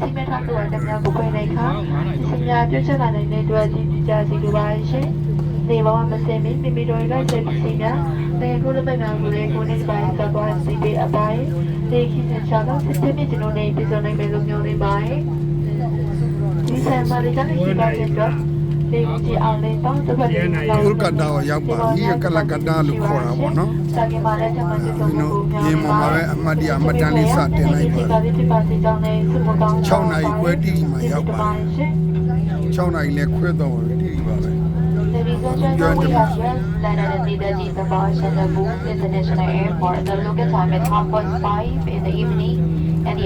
စီမံထားတဲ့တများကိုပြင်နေခါစညာပြုတ်ချက်လာတဲ့အတွက်ကြီးကြစီလိုပါရှင်နေဘဝမစင်မီမိမိတို့ရဲ့ချက်စီများတေကိုလည်းပြန်လို့လေကိုနေပိုင်းသဘောစီပေးအပိုင်းတေခိစချာတော့စစ်စစ်မြင့်ကျွန်တော်နေပြည်စုံနိုင်မယ်လို့ပြောနေပါတယ်ဒီဆန်မာလေးကနေရှိပါတဲ့အတွက် ဒီကြည့်အောင်လေးတော့တစ်ဖက်လေးလောက်ကိုလကတာကိုရောက်ပါပြီကလကတာလို့ခေါ်တာပေါ့နော်စာကမာလည်းကျွန်တော်တို့ဒီနော်ရေမော်မှာပဲအမတ်တရအမတ်တန်လေးစတင်လိုက်ပါဒီဖြစ်ပါစေကြောင်းနဲ့စုမကောင်း6နာရီခွဲတိတိမှရောက်ပါ6နာရီလဲခွဲတော့တိတိပါပဲ Ladies and gentlemen, we have just landed at Nidaji Sabah Chandabur International Airport. The local time is half past five in the evening and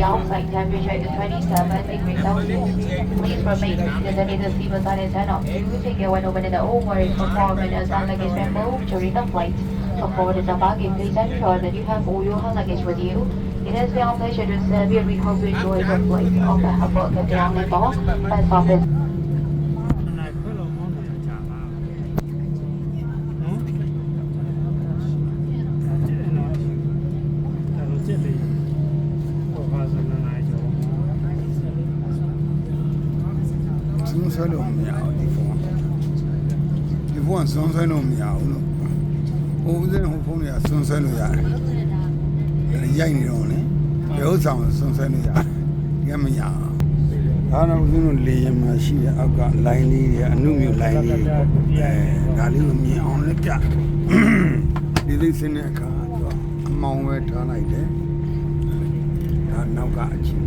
the outside temperature is 27 degrees Celsius. Please remain seated in the seat beside and turn off to take care when opening the overhead compartment our luggage removed during the flight. Before the baggage, please ensure that you have all your hand luggage with you. It has been our pleasure to serve you. We hope you enjoy your flight on behalf of the family boss. Best office. သုံးဆွဲလို့မရဘူးဒီဖုန်းဒီဖုန်းကသုံးဆွဲလို့မရဘူးလို့ဟိုဦးစင်းဟိုဖုန်းတွေကသုံးဆွဲလို့ရတယ်ရိုက်နေတော့လေဒီဥစ္စာကိုသုံးဆွဲလို့ရတယ်ဒီကမရဘူးဒါတော့ဦးဇင်းတို့လေရင်မှာရှိတဲ့အောက်ကလိုင်းလေးတွေအနုမြူလိုင်းလေးတွေပေါ့အဲဒါလေးကိုမြင်အောင်လည်းပြဒီလေးစင်းတဲ့အခါတော့အမောင်ပဲထားလိုက်တယ်ဒါနောက်ကအချင်း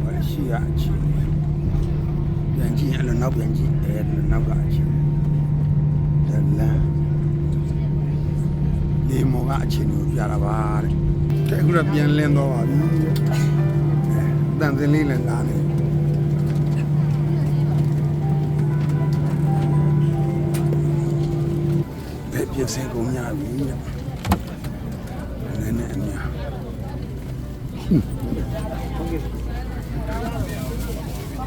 ဟောရှိကအချင်း ပြန်ကြည့်ရင်အဲ့လိုနောက်ပြန်ကြည့်အဲလိုနောက်ကအချင်းဒါလမ်းဒီမောင်ကအချင်းကိုပြတာပါတဲ့တဲ့အခုတော့ပြန်လင်းတော့ပါပြီအဲတန်စင်းလေးလည်းလာနေဘယ်ပြည့်စဲကုန်များပြီတဲ့နည်းနည်းအများတ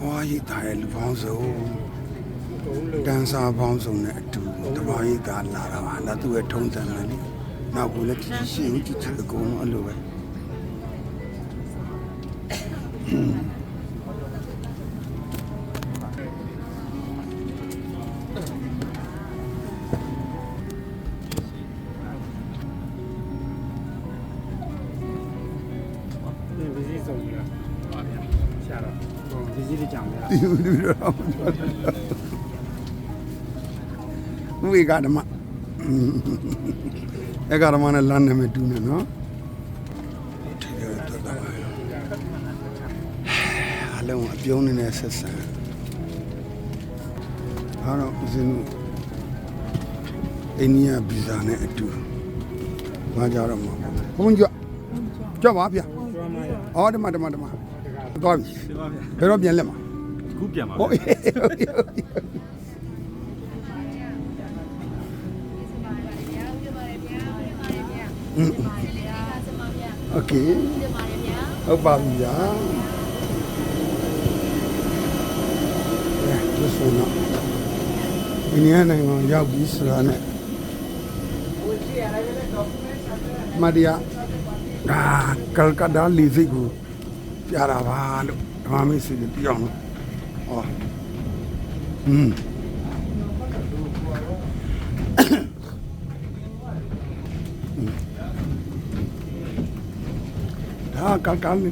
ဘာရိတ်သားရဲ့လူပေါင်းစုံတန်းစားပေါင်းစုံနဲ့အတူတဘာရိတ်သားလာတာပါလာသူ့ရဲ့ထုံးစံတယ်လေနောက်ကိုလည်းကြည့်ရှိဦးကြည့်ကြည့်အကုန်လုံးအဲ့လိုပဲ ဟိုဗီဇီလေးကြောင်လားဒီလိုတော့ဝိကဓမ္မအကဓမ္မနဲ့လမ်းနေမတူနဲ့နော်ထေရတော်တော်အလုံးအပြုံးနေတဲ့ဆက်ဆံဟာတော့ဦးဇင်းတို့အိန္ဒိယဗီဇာနဲ့အတူဘာကြတော့မှာဘုန်းကြီးကြွပါဗျာကျွမ်းမရအော်ဓမ္မဓမ္မဓမ္မသွားပြီဘယ်တော့ပြန်လက်မှာ ခုပြန်ပါ ဟုတ် ဗျာ โอเคဟုတ်ပါပြီဗျာအဲဒါဆိုတော့ဒီနေ့နိုင်ငံရောက်ပြီဆိုတာနဲ့မဒီယာဒါကလကဒါလီဖိကို ပြတာပါလို့ဓမ္မမိတ်ဆွေတွေပြောင်းလို့ဟောอืมဒါကကလ